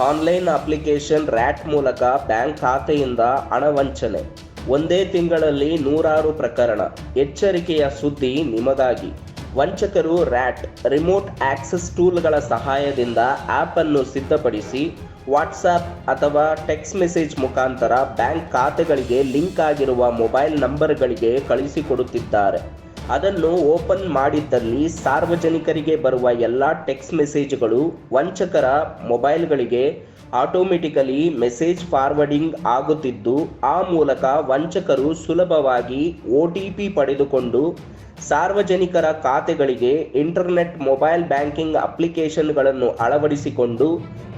Online application RAT ಮೂಲಕ bank ಖಾತೆಯಿಂದ ಹಣ ವಂಚನೆ. ಒಂದೇ ತಿಂಗಳಲ್ಲಿ ನೂರಾರು ಪ್ರಕರಣ. ಎಚ್ಚರಿಕೆಯ ಸುದ್ದಿ ನಿಮಗಾಗಿ. ವಂಚಕರು ರ್ಯಾಟ್, ರಿಮೋಟ್ ಆಕ್ಸೆಸ್ ಟೂಲ್ಗಳ ಸಹಾಯದಿಂದ ಆ್ಯಪನ್ನು ಸಿದ್ಧಪಡಿಸಿ, ವಾಟ್ಸಾಪ್ ಅಥವಾ ಟೆಕ್ಸ್ಟ್ ಮೆಸೇಜ್ ಮುಖಾಂತರ ಬ್ಯಾಂಕ್ ಖಾತೆಗಳಿಗೆ ಲಿಂಕ್ ಆಗಿರುವ ಮೊಬೈಲ್ ನಂಬರ್ಗಳಿಗೆ ಕಳಿಸಿಕೊಡುತ್ತಿದ್ದಾರೆ. ಅದನ್ನು ಓಪನ್ ಮಾಡಿದ್ದಲ್ಲಿ ಸಾರ್ವಜನಿಕರಿಗೆ ಬರುವ ಎಲ್ಲ ಟೆಕ್ಸ್ಟ್ ಮೆಸೇಜ್ಗಳು ವಂಚಕರ ಮೊಬೈಲ್ಗಳಿಗೆ ಆಟೋಮೆಟಿಕಲಿ ಮೆಸೇಜ್ ಫಾರ್ವರ್ಡಿಂಗ್ ಆಗುತ್ತಿದ್ದು, ಆ ಮೂಲಕ ವಂಚಕರು ಸುಲಭವಾಗಿ ಒ ಟಿ ಪಿ ಪಡೆದುಕೊಂಡು ಸಾರ್ವಜನಿಕರ ಖಾತೆಗಳಿಗೆ ಇಂಟರ್ನೆಟ್ ಮೊಬೈಲ್ ಬ್ಯಾಂಕಿಂಗ್ ಅಪ್ಲಿಕೇಶನ್ಗಳನ್ನು ಅಳವಡಿಸಿಕೊಂಡು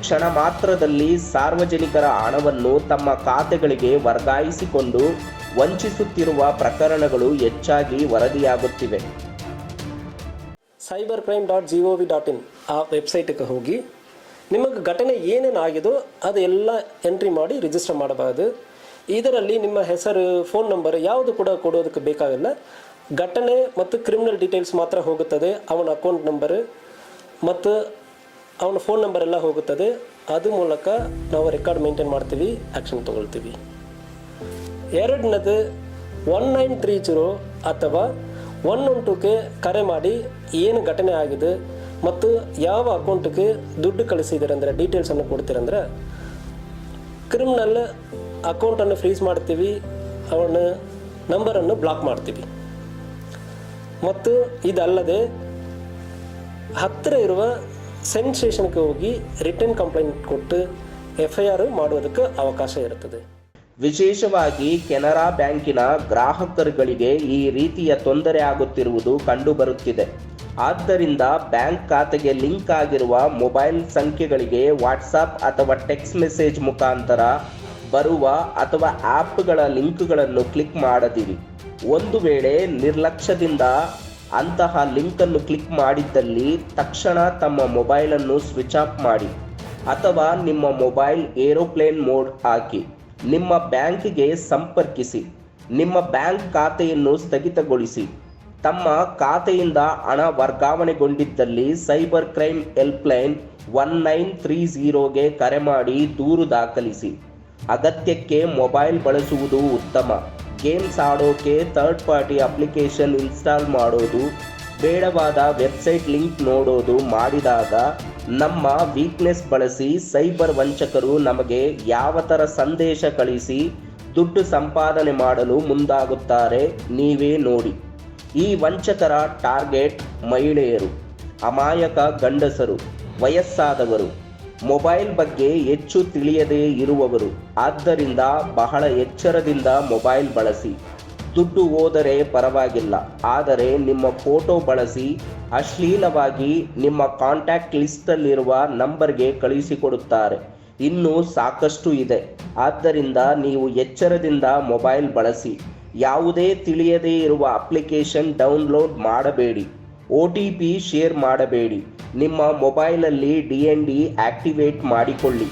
ಕ್ಷಣ ಮಾತ್ರದಲ್ಲಿ ಸಾರ್ವಜನಿಕರ ಹಣವನ್ನು ತಮ್ಮ ಖಾತೆಗಳಿಗೆ ವರ್ಗಾಯಿಸಿಕೊಂಡು ವಂಚಿಸುತ್ತಿರುವ ಪ್ರಕರಣಗಳು ಹೆಚ್ಚಾಗಿ ವರದಿಯಾಗುತ್ತಿವೆ. Cyber crime dot G O V dot in ಆ ವೆಬ್ಸೈಟ್ಗೆ ಹೋಗಿ. ನಿಮಗೆ ಘಟನೆ ಏನೇನು ಆಗಿದೋ ಅದೆಲ್ಲ ಎಂಟ್ರಿ ಮಾಡಿ ರಿಜಿಸ್ಟರ್ ಮಾಡಬಹುದು ಇದರಲ್ಲಿ ನಿಮ್ಮ ಹೆಸರು, ಫೋನ್ ನಂಬರ್ ಯಾವುದು ಕೂಡ ಕೊಡೋದಕ್ಕೆ ಬೇಕಾಗಿಲ್ಲ. ಘಟನೆ ಮತ್ತು ಕ್ರಿಮಿನಲ್ ಡೀಟೇಲ್ಸ್ ಮಾತ್ರ ಹೋಗುತ್ತದೆ. ಅವನ ಅಕೌಂಟ್ ನಂಬರ್ ಮತ್ತು ಅವನ ಫೋನ್ ನಂಬರ್ ಎಲ್ಲ ಹೋಗುತ್ತದೆ. ಅದು ಮೂಲಕ ನಾವು ರೆಕಾರ್ಡ್ ಮೇಂಟೈನ್ ಮಾಡ್ತೀವಿ, ಆ್ಯಕ್ಷನ್ ತೊಗೊಳ್ತೀವಿ. ಎರಡನೇದು ಒನ್ ನೈನ್ ತ್ರೀ ಜೀರೋ ಅಥವಾ ಒನ್ ಒನ್ ಟೂಗೆ ಕರೆ ಮಾಡಿ ಏನು ಘಟನೆ ಆಗಿದೆ ಮತ್ತು ಯಾವ ಅಕೌಂಟ್ಗೆ ದುಡ್ಡು ಕಳಿಸಿದಿರಂದ್ರೆ ಡೀಟೇಲ್ಸನ್ನು ಕೊಡ್ತೀರಂದ್ರೆ ಕ್ರಿಮಿನಲ್ ಅಕೌಂಟನ್ನು ಫ್ರೀಸ್ ಮಾಡ್ತೀವಿ, ಅವನ ನಂಬರನ್ನು ಬ್ಲಾಕ್ ಮಾಡ್ತೀವಿ. ಮತ್ತು ಇದಲ್ಲದೆ ಹತ್ತಿರ ಇರುವ ಸೆನ್ಸೇಷನ್ಗೆ ಹೋಗಿ ರಿಟರ್ನ್ ಕಂಪ್ಲೇಂಟ್ ಕೊಟ್ಟು ಎಫ್ ಐ ಆರ್ ಮಾಡುವುದಕ್ಕೆ ಅವಕಾಶ ಇರುತ್ತದೆ ವಿಶೇಷವಾಗಿ ಕೆನರಾ ಬ್ಯಾಂಕಿನ ಗ್ರಾಹಕರುಗಳಿಗೆ ಈ ರೀತಿಯ ತೊಂದರೆ ಆಗುತ್ತಿರುವುದು ಕಂಡುಬರುತ್ತಿದೆ. ಆದ್ದರಿಂದ ಬ್ಯಾಂಕ್ ಖಾತೆಗೆ ಲಿಂಕ್ ಆಗಿರುವ ಮೊಬೈಲ್ ಸಂಖ್ಯೆಗಳಿಗೆ ವಾಟ್ಸಾಪ್ ಅಥವಾ ಟೆಕ್ಸ್ಟ್ ಮೆಸೇಜ್ ಮುಖಾಂತರ ಬರುವ ಅಥವಾ ಆ್ಯಪ್ಗಳ ಲಿಂಕ್ಗಳನ್ನು ಕ್ಲಿಕ್ ಮಾಡದಿರಿ. ಒಂದು ವೇಳೆ ನಿರ್ಲಕ್ಷ್ಯದಿಂದ ಅಂತಹ ಲಿಂಕನ್ನು ಕ್ಲಿಕ್ ಮಾಡಿದ್ದಲ್ಲಿ ತಕ್ಷಣ ತಮ್ಮ ಮೊಬೈಲನ್ನು ಸ್ವಿಚ್ ಆಫ್ ಮಾಡಿ ಅಥವಾ ನಿಮ್ಮ ಮೊಬೈಲ್ ಏರೋಪ್ಲೇನ್ ಮೋಡ್ ಹಾಕಿ. ನಿಮ್ಮ ಬ್ಯಾಂಕಿಗೆ ಸಂಪರ್ಕಿಸಿ. ನಿಮ್ಮ ಬ್ಯಾಂಕ್ ಖಾತೆಯನ್ನು ಸ್ಥಗಿತಗೊಳಿಸಿ. ತಮ್ಮ ಖಾತೆಯಿಂದ ಹಣ ವರ್ಗಾವಣೆಗೊಂಡಿದ್ದಲ್ಲಿ cyber crime helpline one nine three ಝೀರೋಗೆ ಕರೆ ಮಾಡಿ ದೂರು ದಾಖಲಿಸಿ. ಅಗತ್ಯಕ್ಕೆ ಮೊಬೈಲ್ ಬಳಸುವುದು ಉತ್ತಮ. ಗೇಮ್ಸ್ ಆಡೋಕೆ ಥರ್ಡ್ ಪಾರ್ಟಿ ಅಪ್ಲಿಕೇಶನ್ ಇನ್ಸ್ಟಾಲ್ ಮಾಡೋದು. ಬೇಡವಾದ ವೆಬ್ಸೈಟ್ ಲಿಂಕ್ ನೋಡೋದು ಮಾಡಿದಾಗ ನಮ್ಮ ವೀಕ್ನೆಸ್ ಬಳಸಿ ಸೈಬರ್ ವಂಚಕರು ನಮಗೆ ಯಾವ ಥರ ಸಂದೇಶ ಕಳಿಸಿ ದುಡ್ಡು ಸಂಪಾದನೆ ಮಾಡಲು ಮುಂದಾಗುತ್ತಾರೆ ನೀವೇ ನೋಡಿ. ಈ ವಂಚಕರ ಟಾರ್ಗೆಟ್ ಮಹಿಳೆಯರು, ಅಮಾಯಕ ಗಂಡಸರು, ವಯಸ್ಸಾದವರು, ಮೊಬೈಲ್ ಬಗ್ಗೆ ಹೆಚ್ಚು ತಿಳಿಯದೇ ಇರುವವರು. ಆದ್ದರಿಂದ ಬಹಳ ಎಚ್ಚರದಿಂದ ಮೊಬೈಲ್ ಬಳಸಿ. ದುಡ್ಡು ಹೋದರೆ ಪರವಾಗಿಲ್ಲ. ಆದರೆ ನಿಮ್ಮ ಫೋಟೋ ಬಳಸಿ ಅಶ್ಲೀಲವಾಗಿ ನಿಮ್ಮ ಕಾಂಟ್ಯಾಕ್ಟ್ ಲಿಸ್ಟಲ್ಲಿರುವ ನಂಬರ್ಗೆ ಕಳುಹಿಸಿಕೊಡುತ್ತಾರೆ ಇನ್ನೂ ಸಾಕಷ್ಟು ಇದೆ. ಆದ್ದರಿಂದ ನೀವು ಎಚ್ಚರದಿಂದ ಮೊಬೈಲ್ ಬಳಸಿ. ಯಾವುದೇ ತಿಳಿಯದೇ ಇರುವ ಅಪ್ಲಿಕೇಶನ್ ಡೌನ್ಲೋಡ್ ಮಾಡಬೇಡಿ. ಒ ಟಿ ಪಿ ಶೇರ್ ಮಾಡಬೇಡಿ. ನಿಮ್ಮ ಮೊಬೈಲಲ್ಲಿ ಡಿ ಎನ್ ಡಿ ಆಕ್ಟಿವೇಟ್ ಮಾಡಿಕೊಳ್ಳಿ.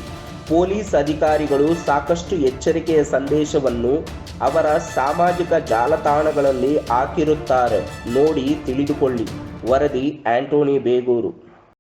ಪೊಲೀಸ್ ಅಧಿಕಾರಿಗಳು ಸಾಕಷ್ಟು ಎಚ್ಚರಿಕೆಯ ಸಂದೇಶವನ್ನು ಅವರ ಸಾಮಾಜಿಕ ಜಾಲತಾಣಗಳಲ್ಲಿ ಹಾಕಿರುತ್ತಾರೆ. ನೋಡಿ ತಿಳಿದುಕೊಳ್ಳಿ. ವರದಿ ಆಂಟೋನಿ ಬೇಗೂರು.